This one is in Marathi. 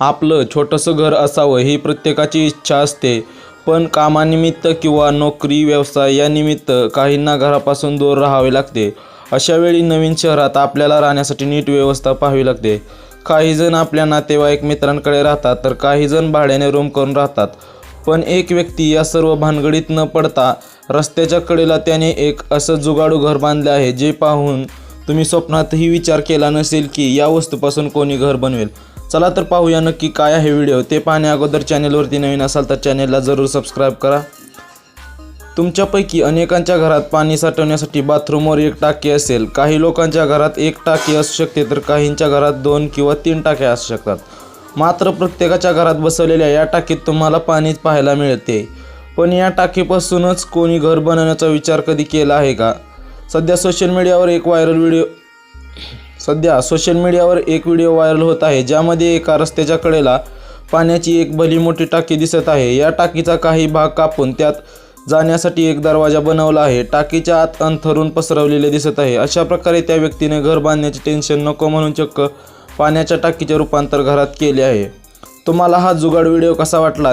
आपलं छोटंसं घर असावं ही प्रत्येकाची इच्छा असते. पण कामानिमित्त किंवा नोकरी व्यवसाय यानिमित्त काहींना घरापासून दूर राहावे लागते. अशावेळी नवीन शहरात आपल्याला राहण्यासाठी नीट व्यवस्था पाहावी लागते. काहीजण आपल्या नातेवाईक मित्रांकडे राहतात तर काहीजण भाड्याने रूम करून राहतात. पण एक व्यक्ती या सर्व भानगडीत न पडता रस्त्याच्या कडेला त्याने एक असं जुगाडू घर बांधले आहे जे पाहून तुम्ही स्वप्नातही विचार केला नसेल की या वस्तूपासून कोणी घर बनवेल. चला तर पाहूया नक्की काय आहे व्हिडिओ. ते पाहण्या अगोदर चॅनेलवरती नवीन असाल तर चॅनेलला जरूर सबस्क्राईब करा. तुमच्यापैकी अनेकांच्या घरात पाणी साठवण्यासाठी बाथरूमवर एक टाकी असेल. काही लोकांच्या घरात एक टाकी असू शकते तर काहींच्या घरात दोन किंवा तीन टाक्या असू शकतात. मात्र प्रत्येकाच्या घरात बसवलेल्या या टाकीत तुम्हाला पाणीच पाहायला मिळते. पण या टाकीपासूनच कोणी घर बनवण्याचा विचार कधी केला आहे का? सध्या सोशल मीडियावर एक व्हायरल व्हिडिओ सध्या सोशल मीडियावर एक व्हिडिओ व्हायरल होत आहे ज्यामध्ये एका रस्त्याच्या कडेला पाण्याची एक भली मोठी टाकी दिसत आहे. या टाकीचा काही भाग कापून त्यात जाण्यासाठी एक दरवाजा बनवला आहे. टाकीच्या आत अंथरून पसरवलेले दिसत आहे. अशा प्रकारे त्या व्यक्तीने घर बांधण्याचे टेन्शन नको म्हणून चक्क पाण्याच्या टाकीचे रूपांतर घरात केले आहे. तुम्हाला हा जुगाड व्हिडिओ कसा वाटला?